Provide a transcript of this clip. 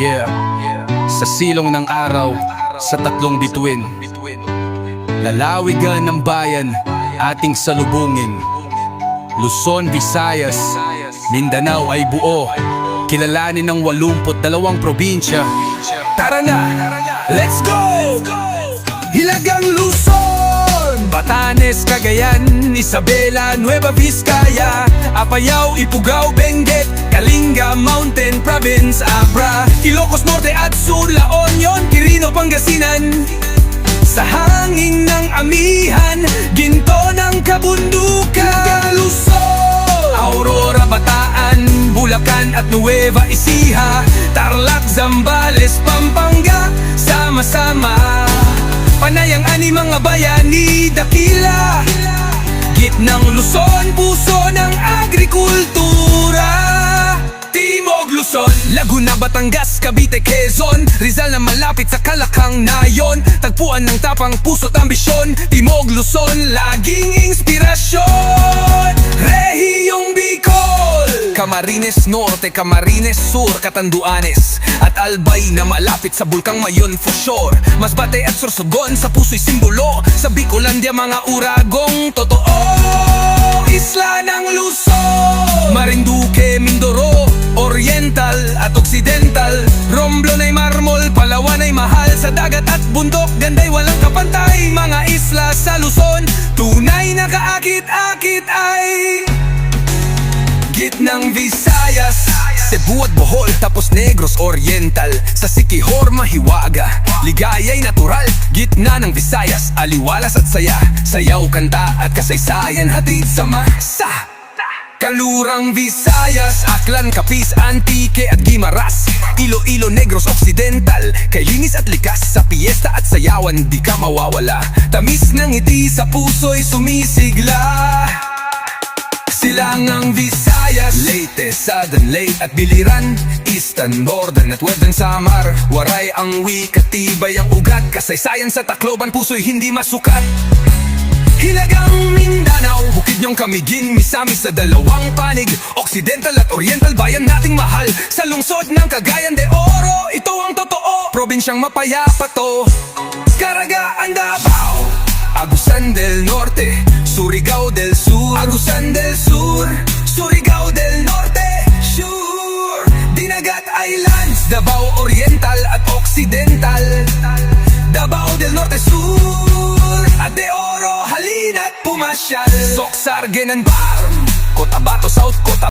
Yeah, sa silong ng araw, sa tatlong bituin. Lalawigan ng bayan, ating salubungin. Luzon, Visayas, Mindanao ay buo. Kilalanin ng 82 probinsya. Tara na, let's go! Hilagang Luzon! Batanes, Cagayan, Isabela, Nueva Vizcaya Apayao, Ifugao, Benguet, Kalinga, Mountain Province, Abra Ilocos Norte at Sur, La Union, Quirino, Pangasinan Sa hangin ng amihan, ginto ng kabundukan Luzon! Aurora, Bataan, Bulacan at Nueva Ecija Tarlac, Zambales, Pampanga Ani mga bayani Dakila. Gitnang Luzon, puso ng agrikultura. Timog Luzon, Laguna, Batangas, Cavite, Quezon. Rizal na malapit sa Kalakang Nayon. Tagpuan ng tapang puso't ambisyon. Timog Luzon, laging inspirasyon Camarines Norte, Camarines Sur, Catanduanes At Albay na malapit sa Bulkang Mayon for sure. Masbate at Sorsogon sa puso'y simbolo. Sa Bicolandia mga uragong totoo. Isla ng Luzon Marinduque, Mindoro, Oriental at Occidental. Romblon ay marmol, Palawan ay mahal. Sa dagat at bundok, ganday walang kapantay. Mga isla sa Luzon Tunay na kaakit-akit ay Gitnang Visayas. Cebu at Bohol tapos Negros Oriental. Sa Sikihor mahiwaga. Ligaya'y natural. Gitna ng Visayas Aliwalas at saya. Sayaw, kanta at kasaysayan Hatid sa masa. Kalurang Visayas, Aklan, Capiz, Antique at Gimaras Iloilo, Negros, Occidental. Kay linis at likas sa piyesta at sayawan Di ka mawawala. Tamis ng ngiti sa puso'y sumisigla. Silangang Visayas Southern, Leyte at Biliran Eastern, Northern at Western Samar. Waray ang wika, tibay ang ugat. Kasaysayan sa Tacloban, puso'y hindi masukat. Hilagang Mindanao Bukid niyong kamigin, misamis sa dalawang panig Occidental at Oriental, bayan nating mahal Sa lungsod ng Cagayan de Oro. Ito ang totoo, probinsyang mapayapa to. Caragaan, Davao Agusan del Norte, Surigao del Sur. Agusan del Sur, Surigao Davao Oriental at Occidental. Davao del Norte Sur At de Oro, halina't pumasyal. Soksar, Genanbar Cotabato South, Cotabato